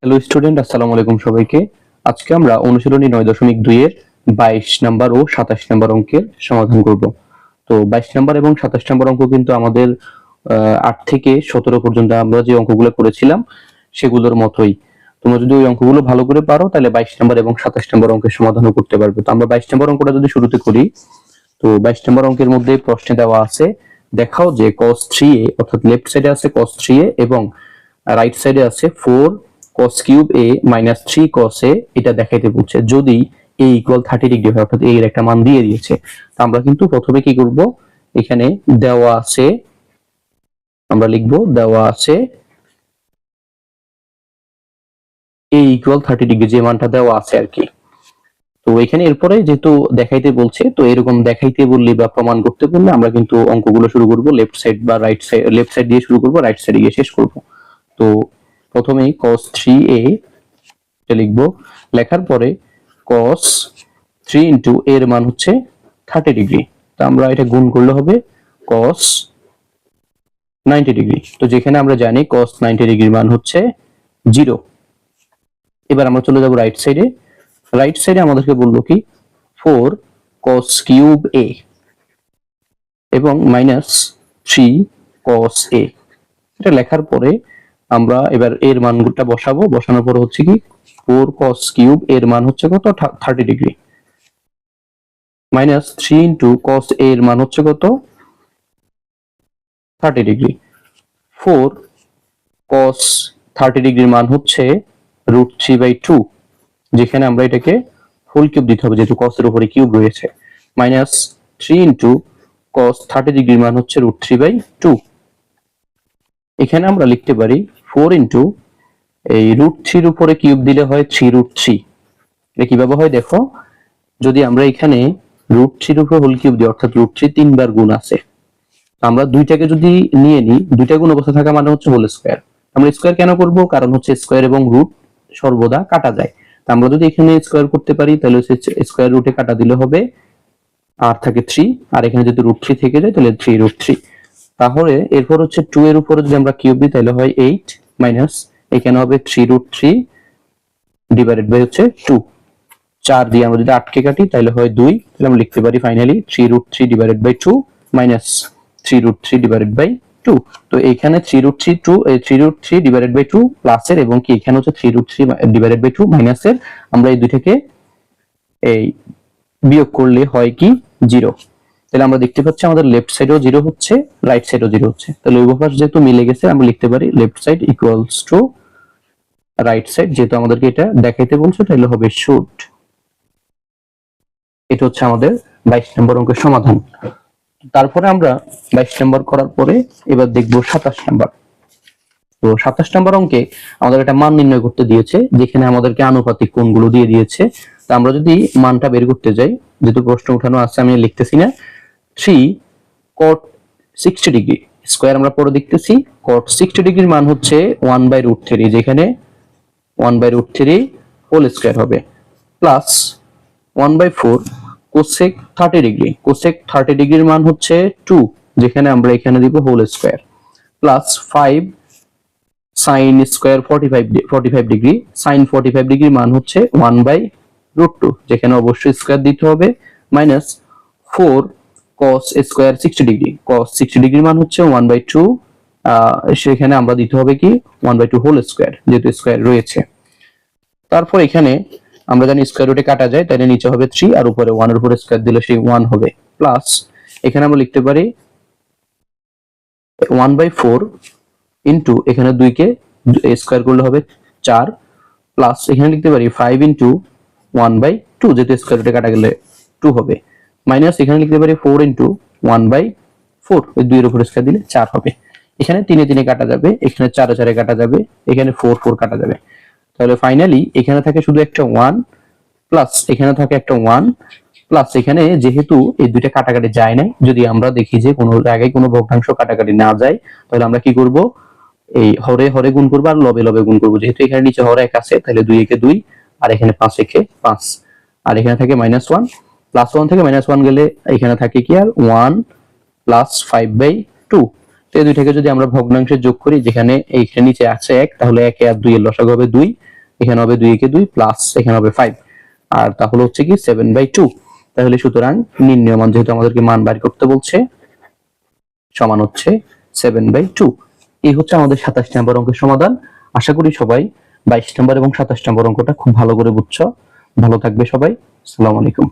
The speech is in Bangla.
হ্যালো স্টুডেন্ট আসসালামু আলাইকুম সবাইকে। আজকে আমরা অনুশীলনী নয় দশমিক দুই এর বাইশ নাম্বার ও সাতাশ নাম্বার অঙ্কের সমাধান করব। তো বাইশ নাম্বার এবং সাতাশ নাম্বার অঙ্ক কিন্তু আমাদের আট থেকে সতেরো পর্যন্ত আমরা যে অঙ্কগুলো করেছিলাম, সেগুলোর মতোই। তোমরা যদি ওই অঙ্কগুলো ভালো করে পারো, তাহলে বাইশ নাম্বার এবং সাতাশ নাম্বার অঙ্কের সমাধানও করতে পারবে। তো আমরা বাইশ নাম্বার অঙ্কটা যদি শুরুতে করি, তো বাইশ নম্বর অঙ্কের মধ্যে প্রশ্নে দেওয়া আছে দেখাও যে cos 3a অর্থাৎ লেফট সাইডে আছে cos 3a এবং রাইট সাইডে আছে 4 cos cube a minus 3 cos a, এটা দেখাইতে বলছে। যদি a ইকুয়াল 30 ডিগ্রি হয়, অর্থাৎ a এর একটা মান দিয়ে দিয়েছে, তো আমরা কিন্তু প্রথমে কি করব? এখানে দেওয়া আছে, আমরা লিখব, দেওয়া আছে a ইকুয়াল 30 ডিগ্রি যে মানটা দেওয়া আছে আর কি। তো এখানে এরপরে যেহেতু দেখাইতে বলছে, তো এরকম দেখাইতে বললে বা প্রমাণ করতে বললে আমরা কিন্তু অঙ্কগুলো শুরু করব লেফট সাইড বা রাইট সাইড লেফট সাইড দিয়ে শুরু করব রাইট সাইডে গিয়ে শেষ করব। তো প্রথমেই cos 3a এটা লিখব, লেখার পরে cos 3 ইনটু এর মান হচ্ছে 30 ডিগ্রি তো আমরা এটা গুণ করলে হবে cos 90 ডিগ্রি তো যেখানে আমরা জানি cos 90 ডিগ্রির মান হচ্ছে 0 এবার আমরা চলে যাব রাইট সাইডে রাইট সাইডে আমাদেরকে বলল কি? ফোর কস কিউব এ এবং মাইনাস থ্রি কস এ এটা লেখার পরে আমরা এবার এর মানগুলোটা বসাবো। বসানোর পর হচ্ছে কি? ফোর কস কিউব এর মান হচ্ছে কত? Thirty degree minus three into cos এর মান হচ্ছে কত? Thirty degree four cos thirty ডিগ্রির মান হচ্ছে রুট থ্রি বাই টু যেখানে আমরা এটাকে হোল কিউব দিতে হবে, যেহেতু কসের উপরে কিউব রয়েছে। Minus three into cos thirty ডিগ্রির মান হচ্ছে রুট থ্রি বাই টু এখানে আমরা লিখতে পারি ফোর ইন্টু এই রুট থ্রির উপরে কিউব দিলে হয় থ্রি রুট থ্রি এটা কীভাবে হয় দেখো, যদি আমরা এখানে রুট থ্রির উপরে হোল কিউব দিই, অর্থাৎ রুট থ্রি তিনবার গুণ আছে। আমরা দুইটাকে যদি নিয়ে নিই, দুইটা গুণ অবস্থা থাকা মানে হচ্ছে হোল স্কোয়ার আমরা স্কোয়ার কেন করব? কারণ হচ্ছে স্কোয়ার এবং রুট সর্বদা কাটা যায়। আমরা যদি এখানে স্কোয়ার করতে পারি, তাহলে স্কোয়ার রুটে কাটা দিলে হবে আর থাকে থ্রি আর এখানে যদি রুট থ্রি থেকে যায়, তাহলে থ্রি রুট থ্রি তাহলে এরপর হচ্ছে টু এর উপরে যদি আমরা কিউব দিই, তাহলে হয় এইট মাইনাস এখানে হবে three root three divided by হচ্ছে টু চার দিয়ে আমরা যদি আটকে কাটি, তাহলে হয় দুই। তাহলে আমরা লিখতে পারি finally three root three divided by two minus three root three divided by two তো এখানে three root three two three root three divided by two প্লাসের এবং কি এখানে হচ্ছে three root three divided by two মাইনাসের আমরা এই দুইটাকে এই বিয়োগ করলে হয় কি? জিরো তাহলে আমরা দেখতে পাচ্ছি আমাদের লেফট সাইডেও জিরো হচ্ছে রাইট সাইডেও জিরো হচ্ছে। তাহলে উভয় যেহেতু মিলে গেছে, আমরা লিখতে পারি left side equals to right side যেহেতু আমাদেরকে এটা দেখাইতে বলছে, তাহলে হবে শুট এটা হচ্ছে আমাদের বাইশ নম্বর অঙ্কের সমাধান। তারপরে আমরা বাইশ নম্বর করার পরে এবার দেখব সাতাশ নম্বর। তো সাতাশ নম্বর অঙ্কে আমাদের একটা মান নির্ণয় করতে দিয়েছে, যেখানে আমাদেরকে আনুপাতিক কোণগুলো দিয়ে দিয়েছে। তা আমরা যদি মানটা বের করতে যাই, যেহেতু প্রশ্ন উঠানো আছে, আমি লিখতেছি না। Three cot sixty degree square আমরা পরে দেখতেছি। কট সিক্সটি ডিগ্রির মান হচ্ছে ওয়ান বাই রুট থ্রি যেখানে one by root three whole square হবে। Plus one by four cosec thirty degree cosec thirty ডিগ্রির মান হচ্ছে টু যেখানে আমরা এখানে দিব whole square plus five sine square forty five forty five degree sine forty five ডিগ্রির মান হচ্ছে ওয়ান বাই রুট টু যেখানে অবশ্যই স্কোয়ার দিতে হবে। Minus four cos square sixty degree cos sixty ডিগ্রির মান হচ্ছে ওয়ান বাই টু সেখানে আমরা দিতে হবে কি? One by two whole square যেহেতু স্কোয়ার রয়েছে। তারপর এখানে আমরা জানি স্কোয়ার রুটে কাটা যায় তাহলে নিচে হবে থ্রি আর উপরে ওয়ানের উপরে স্কোয়ার দিলে সেই ওয়ান হবে প্লাস এখানে আমরা লিখতে পারি ওয়ান বাই ফোর ইন্টু এখানে দুইকে স্কোয়ার করলে হবে চার প্লাস এখানে লিখতে পারি five into one by two যেহেতু স্কোয়ার রুটে কাটা গেলে টু হবে। মাইনাস এখানে লিখতে পারি four into one by four ওই দুইয়ের উপরে স্কোয়ার দিলে চার হবে। এখানে তিনে তিনে কাটা যাবে, এখানে চারে চারে কাটা যাবে, এখানে ফোর ফোর কাটা যাবে। তাহলে ফাইনালি এখানে থাকে শুধু একটা ওয়ান প্লাস এখানে থাকে একটা ওয়ান প্লাস এখানে যেহেতু এই দুইটা কাটাকাটি যায় নাই, যদি আমরা দেখি যে কোনো জায়গায় কোনো ভগ্নাংশ কাটাকাটি না যায়, তাহলে আমরা কি করব? এই হরে হরে গুণ করব আর লবে লবে গুণ করব। যেহেতু এখানে নিচে হরে এক আছে, তাহলে দুই একে দুই আর এখানে পাঁচ একে পাঁচ। আর এখানে থাকে মাইনাস ওয়ান প্লাস ওয়ান থেকে মাইনাস ওয়ান গেলে এখানে থাকে কি আর? One plus five by two তো এই দুইটাকে যদি আমরা ভগ্নাংশে যোগ করি, যেখানে এইখানে নিচে আছে এক, তাহলে একে আর দুই এর লসাগু হবে দুই, এখানে হবে দুই একে দুই প্লাস এখানে হবে ফাইভ আর তাহলে হচ্ছে কি সেভেন বাই টু তাহলে সুতরাং নির্ণয় মান যেহেতু আমাদেরকে মান বাড়ি করতে বলছে, সমান হচ্ছে সেভেন বাই টু এই হচ্ছে আমাদের সাতাশ নম্বর অঙ্কের সমাধান। আশা করি সবাই বাইশ নম্বর এবং সাতাশ নম্বর অঙ্কটা খুব ভালো করে বুঝছ। ভালো থাকবে সবাই। আসসালামু আলাইকুম।